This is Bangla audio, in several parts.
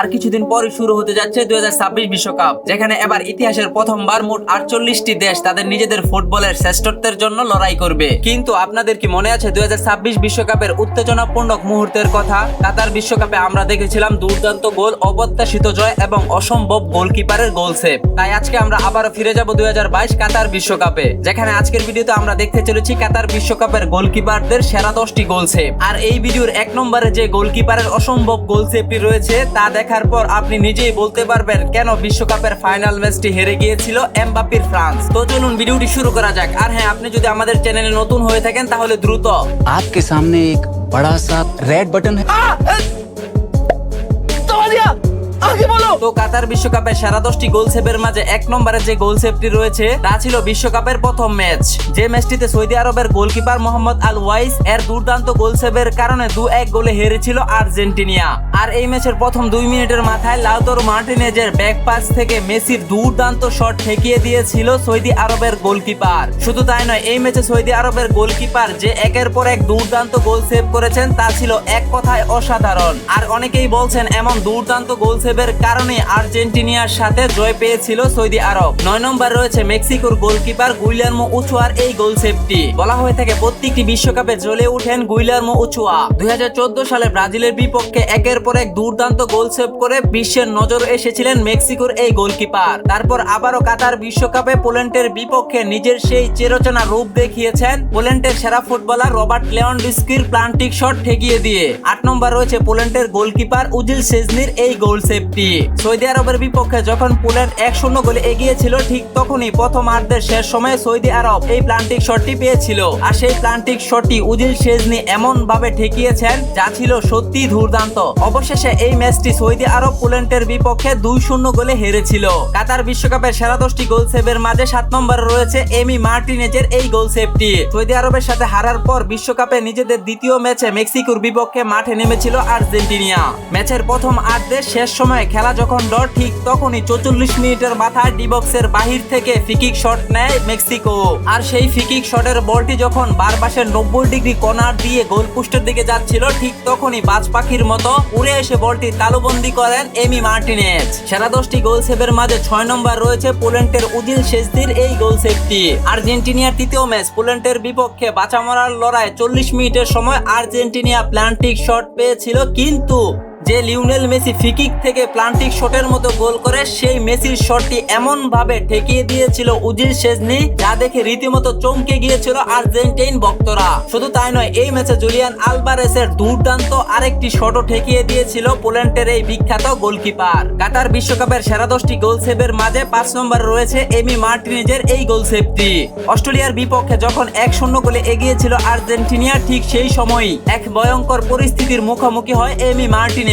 আর কিছুদিন পরই শুরু হতে যাচ্ছে দুই বিশ্বকাপ, যেখানে এবার ইতিহাসের প্রথমবার মোট আটচল্লিশটি দেশ তাদের নিজেদের ফুটবলের শ্রেষ্ঠত্বের জন্য লড়াই করবে। কিন্তু আপনাদের কি মনে আছে দুই বিশ্বকাপের উত্তেজনাপূর্ণ মুহূর্তের কথা? কাতার বিশ্বকাপে আমরা দেখেছিলাম দুর্দান্ত গোল, অপ্রত্যাশিত জয় এবং অসম্ভব গোলকিপারের গোল সেভ। তাই আজকে আমরা আবারও ফিরে যাব দুই হাজার বাইশ কাতার বিশ্বকাপে, যেখানে আজকের ভিডিওতে আমরা দেখতে চলেছি কাতার বিশ্বকাপের গোলকিপারদের সেরা দশটি গোল সেভ। আর এই ভিডিওর এক নম্বরে যে গোলকিপারের অসম্ভব গোল সেভটি রয়েছে, তা দেখার পর আপনি নিজেই বলতে পারবেন কেন বিশ্বকাপের ফাইনাল ম্যাচটি হেরে গিয়েছিল এমবাপির ফ্রান্স তো চলুন ভিডিওটি শুরু করা যাক আর হ্যাঁ আপনি যদি আমাদের চ্যানেলে নতুন হয়ে থাকেন তাহলে দ্রুত आपके सामने एक बड़ा सा रेड बटन है তো কাতার বিশ্বকাপের সেরা দশটি গোল সেভের মাঝে এক নম্বরে যে গোল সেভটি রয়েছে তা ছিল বিশ্বকাপের প্রথম ম্যাচ যে ম্যাচটিতে সৌদি আরবের গোলকিপার মোহাম্মদ আল ওয়াইস এর দুর্দান্ত গোল সেভের কারণে দু এক গোলে হেরেছিল আর্জেন্টিনিয়া আর এই ম্যাচের প্রথম দুই মিনিটের মাথায় লাউতর মার্টিনেজের ব্যাক পাস থেকে মেসির দুর্দান্ত শট ঠেকিয়ে দিয়েছিল সৌদি আরবের গোলকিপার শুধু তাই নয়, এই ম্যাচে সৌদি আরবের গোলকিপার যে একের পর এক দুর্দান্ত গোল সেভ করেছেন, তা ছিল এক কথায় অসাধারণ। আর অনেকেই বলছেন, এমন দুর্দান্ত গোল সেভের কারণে আর্জেন্টিনিয়ার সাথে জয় পেয়েছিল সৌদি আরব। নয় নম্বর রয়েছে মেক্সিকোর গোলকিপার গুইলার্মো উচুয়ার এই গোল সেভটি বলা হয়ে থাকে, প্রত্যেকটি বিশ্বকাপে জ্বলে উঠেন গুইলার্মো উচুয়া দুই হাজার চোদ্দ সালে ব্রাজিলের বিপক্ষে একের পর এক দুর্দান্ত গোল সেভ করে বিশ্বের নজর এসেছিলেন মেক্সিকোর এই গোলকিপার। তারপর আবারও কাতার বিশ্বকাপে পোল্যান্ডের বিপক্ষে নিজের সেই চেরচেনা রূপ দেখিয়েছেন পোল্যান্ডের সেরা ফুটবলার রবার্ট লেওয়ান্ডস্কির প্লান্টিক শট ঠেকিয়ে দিয়ে। আট নম্বর রয়েছে পোল্যান্ডের গোলকিপার উজিল সেজনির এই গোল সেভটি। সৌদি আরবের বিপক্ষে যখন পোল্যান্ড এক শূন্য গোলে এগিয়েছিল, ঠিক তখনই প্রথম আর্ধের শেষ সময়ে সৌদি আরব এই প্লান্টিক শটটি পেয়েছিল। আর সেই প্লান্টিক শটটি উজিল সেজনি এমন ভাবে ঠেকিয়েছেন, যা ছিল সত্যি দুর্দান্ত। অবশেষে এই ম্যাচটি সৌদি আরব পোল্যান্ডের বিপক্ষে দুই শূন্য গোলে হেরেছিল। কাতার বিশ্বকাপের সেরা দশটি গোল সেভের মাঝে সাত নম্বরে রয়েছে এমি মার্টিনেজের এই গোল সেভটি। সৌদি আরবের সাথে হারার পর বিশ্বকাপে নিজেদের দ্বিতীয় ম্যাচে মেক্সিকোর বিপক্ষে মাঠে নেমেছিল আর্জেন্টিনিয়া ম্যাচের প্রথম আর্ধের শেষ সময়ে খেলা যখন ডর, ঠিক তখনই চৌচল্লিশ মিনিটের মাথায় ডিবক্সের বাহির থেকে ফিকিক শট নেয় মেক্সিকো। আর সেই ফিকিক শটের বলটি যখন বারবাসের নব্বই ডিগ্রি কর্নার দিয়ে গোল পোস্টের দিকে যাচ্ছিল, ঠিক তখনই বাজ পাখির মতো উড়ে এসে বলটি তালুবন্দি করেন এমি মার্টিনেজ। সেরা দশটি গোল সেভের মাঝে ছয় নম্বর রয়েছে পোল্যান্ডের উদিল শেষদির এই গোল সেভটি। আর্জেন্টিনিয়ার তৃতীয় ম্যাচ পোল্যান্ডের বিপক্ষে বাঁচা মরার লড়াই চল্লিশ মিনিটের সময় আর্জেন্টিনিয়া প্লান্টিক শট পেয়েছিল, কিন্তু যে লিওনেল মেসি ফিকিক থেকে প্লান্টিক শটের মতো গোল করে, সেই মেসির শটটি এমন ভাবে ঠেকিয়ে দিয়েছিল উজির শেজনি, যা দেখে রীতিমতো চমকে গিয়েছিল আর্জেন্টাইন ভক্তরা। শুধু তাই নয়, এই ম্যাচে জুলিয়ান আলবারেসের দুর্দান্ত আরেকটি শটও ঠেকিয়ে দিয়েছিল পোল্যান্ডের এই বিখ্যাত গোলকিপার। কাতার বিশ্বকাপের সেরা দশটি গোল সেভের মাঝে পাঁচ নম্বর রয়েছে এমি মার্টিনেজের এই গোল সেভটি। অস্ট্রেলিয়ার বিপক্ষে যখন এক শূন্য গোলে এগিয়েছিল আর্জেন্টিনিয়া, ঠিক সেই সময়ই এক ভয়ঙ্কর পরিস্থিতির মুখোমুখি হয় এমি মার্টিনেজ।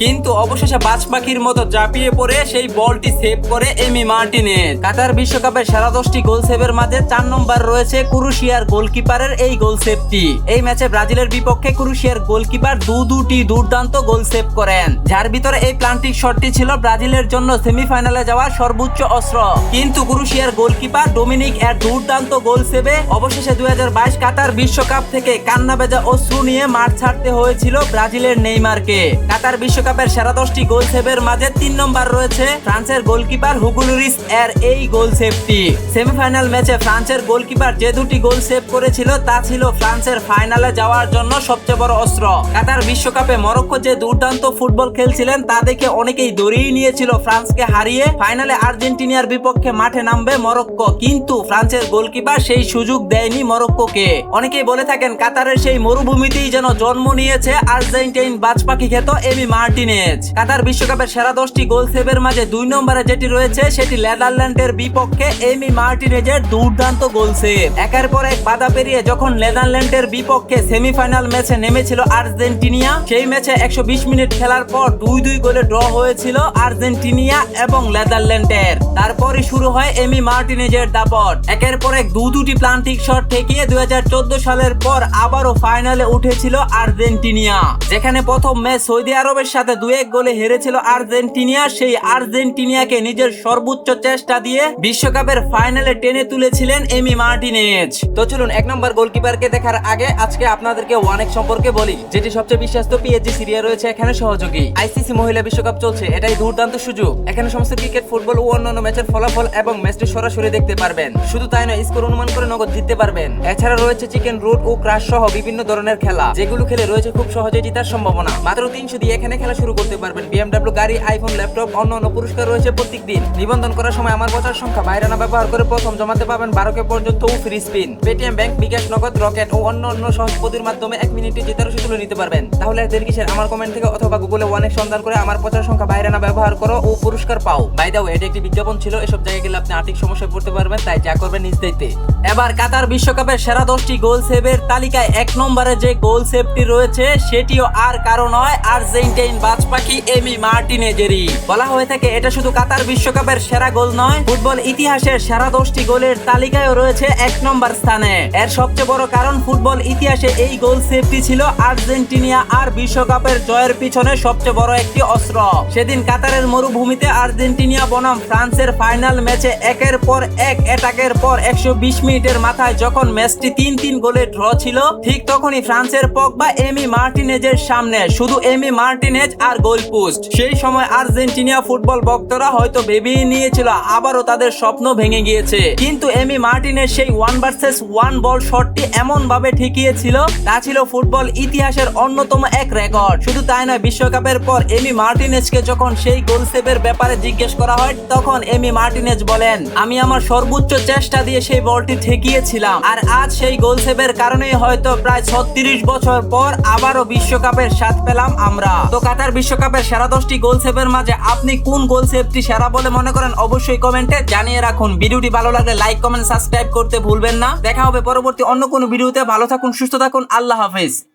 কিন্তু অবশেষে বাজ পাখির মতো ঝাঁপিয়ে পড়ে সেই বলটি সেভ করে এমি মার্টিনেজ। কাতার বিশ্বকাপের সেরা দশটি গোল সেভের মাঝে চার নম্বর রয়েছে কুরুশিয়ার গোলকিপারের এই গোল সেভটি। এই ম্যাচে ব্রাজিলের বিপক্ষে কুরুশিয়ার গোলকিপার দু দুটি দুর্দান্ত গোল সেভ করেন। যার ভিতরে এই প্লান্টিক শটটি ছিল ব্রাজিলের জন্য সেমিফাইনালে যাওয়ার সর্বোচ্চ অস্ত্র। কিন্তু কুরুশিয়ার গোলকিপার ডোমিনিক এর দুর্দান্ত গোল সেভে অবশেষে দুই হাজার বাইশ কাতার বিশ্বকাপ থেকে কান্না বেজা অশ্রু নিয়ে মাঠ ছাড়তে হয়েছিল ব্রাজিলের নেইমারকে। কাতার বিশ্বকাপের সেরা দশটি গোল সেভের মাঝে তিন নম্বর রয়েছে ফ্রান্সের গোলকিপার হুগুলুরিস এর এই গোল সেভটি। সেমিফাইনাল ম্যাচে ফ্রান্সের গোলকিপার যে দুটি গোল সেভ করেছিল, তা ছিল ফ্রান্সের ফাইনালে যাওয়ার জন্য সবচেয়ে বড় অস্ত্র। কাতার বিশ্বকাপে মরক্কো যে দুর্দান্ত ফুটবল খেলছিলেন, তা দেখে অনেকেই দৌড়িয়ে নিয়েছিল ফ্রান্সকে হারিয়ে। ফাইনালে আর্জেন্টিনিয়ার বিপক্ষে মাঠে নামবে মরক্কো, কিন্তু ফ্রান্সের গোলকিপার সেই সুযোগ দেয়নি মরক্কোকে। অনেকেই বলে থাকেন, কাতারের সেই মরুভূমিতেই যেন জন্ম নিয়েছে আর্জেন্টাইন বাজ পাখি এমি মার্টিনেজ। কাতার বিশ্বকাপের সেরা দশটি গোল সেভের মাঝে দুই নম্বরে যেটি রয়েছে, সেটি নেদারল্যান্ডের বিপক্ষে এমি মার্টিনেজের দুর্দান্ত গোল সেভ। একের পর এক বাধা পেরিয়ে যখন নেদারল্যান্ডের বিপক্ষে সেমিফাইনাল ম্যাচে নেমেছিল আর্জেন্টিনিয়া, সেই ম্যাচে একশো বিশ মিনিট খেলার পর দুই দুই গোলে ড্র হয়েছিল আর্জেন্টিনিয়া এবং নেদারল্যান্ডের। তারপরই শুরু হয় এমি মার্টিনেজের দাপট। একের পর এক দু দুটি প্লান্টিক শট ঠেকিয়ে দুই হাজার চোদ্দ সালের পর আবারও ফাইনালে উঠেছিল আর্জেন্টিনিয়া। যেখানে প্রথম ম্যাচ সৌদি আরবের সাথে দু এক গোলে হেরেছিল আর্জেন্টিনিয়া। সেই আর্জেন্টিনিয়াকে নিজের সর্বোচ্চ চেষ্টা দিয়ে বিশ্বকাপের ফাইনালে টেনে তুলেছিলেন এমি মার্টিনেজ। তো চলুন, এক নম্বর গোলকিপারকে দেখার আগে আজকে আপনাদেরকে ওয়ানেক সম্পর্কে বলি, যেটি সবচেয়ে বিশ্বস্ত পিএসজি সিরিয়া রয়েছে এখানে সহযোগী। আইসিসি মহিলা বিশ্বকাপ চলছে, এটাই দুর্দান্ত সুযোগ। এখানে সমস্ত ক্রিকেট, ফুটবল ও অন্যান্য ম্যাচের ফলাফল এবং ম্যাচটি সরাসরি দেখতে পারবেন। শুধু তাই নয়, স্কোর অনুমান করে নগদ জিততে পারবেন। এছাড়া রয়েছে চিকেন রুট ও ক্রাশ সহ বিভিন্ন ধরনের খেলা, যেগুলো খেলে রয়েছে খুব সহজে জেতার সম্ভাবনা। মাত্র তিনশো দিয়ে এখানে খেলা শুরু করতে পারবেন। বিএমডাব্লিউ গাড়ি আইফোন ল্যাপটপ অন্য অন্য পুরস্কার রয়েছে প্রত্যেক দিন নিবন্ধন করার সময় আমার বছর সংখ্যা বাইরানা ব্যবহার করে প্রথম জমাতে পাবেন বারো কে পর্যন্ত free spin Paytm bank bKash, Nagad Rocket ও অন্য অন্য সহজ পদ্ধতির মাধ্যমে এক মিনিটে জেতার সুযোগ নিতে পারবেন। তাহলে আর দেরি কিসের? আমার কমেন্ট থেকে অথবা গুগলে অনেক সন্ধান করে আমার প্রচার সংখ্যা বাইরানা ব্যবহার করো ও পুরস্কার পাও। বাই দাও এটা একটি বিজ্ঞাপন ছিল, এসব জায়গায় গেলে আপনি আর্থিক সমস্যায় পড়তে পারবেন, তাই যা করবেন নিজ দায়িত্বে। এবার কাতার বিশ্বকাপের সেরা দশটি গোল সেভের তালিকায় এক নম্বরে যে গোল সেভটি রয়েছে, সেটিও আর কারও নয় আর্জেন্টাইন বাজ পাখি এমি মার্টিনেজেরই বলা হয়ে থাকে, এটা শুধু কাতার বিশ্বকাপের সেরা গোল নয়, ফুটবল ইতিহাসের সেরা দশটি গোলের তালিকায়ও রয়েছে এক নম্বর স্থানে। এর সবচেয়ে বড় কারণ, ফুটবল ইতিহাসে এই গোল সেভটি ছিল আর্জেন্টিনিয়া আর বিশ্বকাপের জয়ের পিছনে সবচেয়ে বড় একটি অস্ত্র। সেদিন কাতারের মরুভূমিতে আর্জেন্টিনিয়া বনাম ফ্রান্সের ফাইনাল ম্যাচে একের পর এক অ্যাটাকের পর একশো বিশ মিনিটের মাথায় যখন ম্যাচটি তিন তিন গোলে ড্র ছিল, ঠিক তখনই ফ্রান্সের পক বা এমি মার্টিনেজের সামনে। শুধু এমি মার্টিনেজ আর গোল পোস্ট সেই সময় আর্জেন্টিনিয়া ফুটবল ভক্তরা হয়তো ভেবেই নিয়েছিল, আবারও তাদের স্বপ্ন ভেঙে গিয়েছে। কিন্তু এমি মার্টিনেজ সেই ওয়ান ভার্সেস ওয়ান বল শটটি এমন ভাবে ঠেকিয়েছিল, তা ছিল ফুটবল ইতিহাসের অন্যতম এক রেকর্ড। শুধু তাই নয়, বিশ্বকাপের পর এমি মার্টিনেজকে যখন সেই গোল সেভের ব্যাপারে জিজ্ঞেস করা হয়, তখন এমি মার্টিনেজ বলেন, আমি আমার সর্বোচ্চ চেষ্টা দিয়ে সেই বলটি ঠেকিয়েছিলাম, আর আজ সেই গোল সেভের কারণেই হয়তো প্রায় ছত্রিশ বছর পর আবারও বিশ্বকাপের স্বাদ পেলাম আমরা। তো কাতার বিশ্বকাপের সেরা দশটি গোল সেভের মাঝে আপনি কোন গোল সেভটি সেরা বলে মনে করেন অবশ্যই কমেন্টে জানিয়ে রাখুন। ভিডিওটি ভালো লাগলে লাইক কমেন্ট সাবস্ক্রাইব করতে ভুলবেন না। দেখা হবে পরবর্তী অন্য কোনো ভিডিওতে। ভালো থাকুন, সুস্থ থাকুন, আল্লাহ হাফেজ।